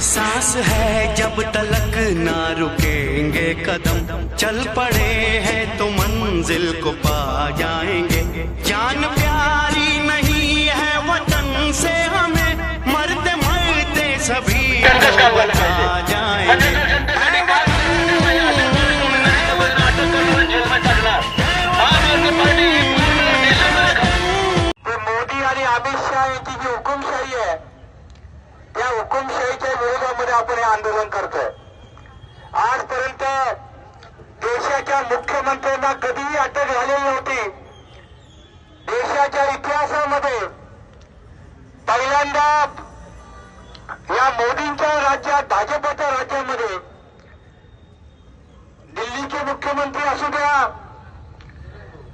सांस है जब तलक ना रुकेंगे कदम। चल पड़े हैं तो मंजिल को पा जाएँगे। जान प्यारी नहीं है वतन से हमें मरते मरते सभी हुकुमशाहीच्या विरोधामध्ये आपण हे आंदोलन करतोय. आजपर्यंत देशाच्या मुख्यमंत्र्यांना कधीही अटक झालेली नव्हती. देशाच्या इतिहासामध्ये पहिल्यांदा या मोदींच्या राज्यात भाजपच्या राज्यामध्ये दिल्लीचे मुख्यमंत्री असू द्या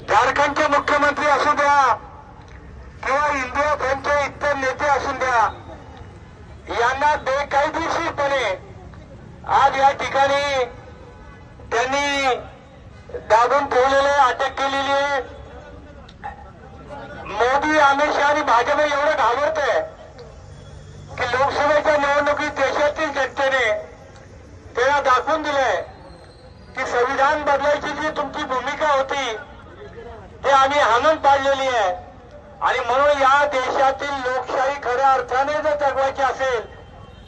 झारखंडचे मुख्यमंत्री असू द्या किंवा इंडिया फ्रंटचे इतर नेते असू द्या यांना बेकायदेशीरपणे आज या ठिकाणी त्यांनी दाबून ठेवलेले अटक केलेली मोदी अमित शहा आणि भाजप एवढं घाबरत आहे की लोकसभेच्या निवडणुकीत देशातील जनतेने त्याला दाखवून दिलंय की संविधान बदलायची जी तुमची भूमिका होती ते आम्ही हाणून पाडलेली आहे. आणि म्हणून या देशातील लोकशाही खऱ्या अर्थाने जर जगवायची असेल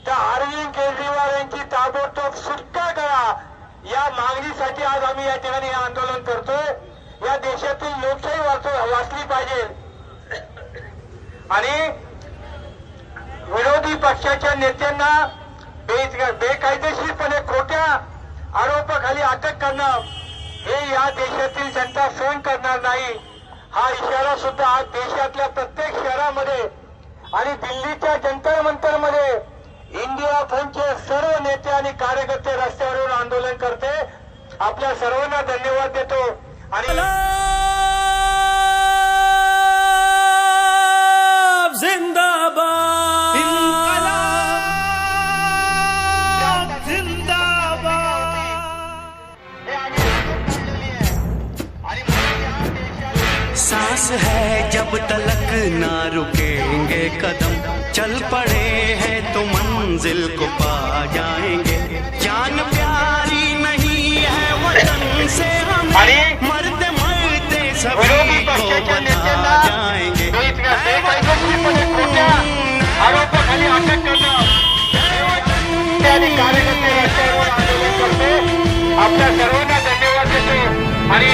तर अरविंद केजरीवाल यांची ताबडतोब सुटका करा. या मागणीसाठी आज आम्ही या ठिकाणी हे आंदोलन करतोय. या देशातील लोकशाही वाचली पाहिजे. आणि विरोधी पक्षाच्या नेत्यांना बेकायदेशीरपणे खोट्या आरोपाखाली अटक करणं हे या देशातील जनता सहन करणार नाही. हा इशारा सुद्धा आज देशातल्या प्रत्येक शहरामध्ये आणि दिल्लीच्या जंतर मंतरमध्ये इंडिया फ्रंटचे सर्व नेते आणि कार्यकर्ते रस्त्यावर येऊन आंदोलन करते. आपल्या सर्वांना धन्यवाद देतो आणि सांस है जब तलक ना रुकेंगे कदम। चल पड़े हैं तो मंजिल को पा जाएँगे। जान प्यारी नहीं है वतन से हमें। मरते मरते सभी को बता जाएँगे। आपल्या सर्वांना धन्यवाद देतो आणि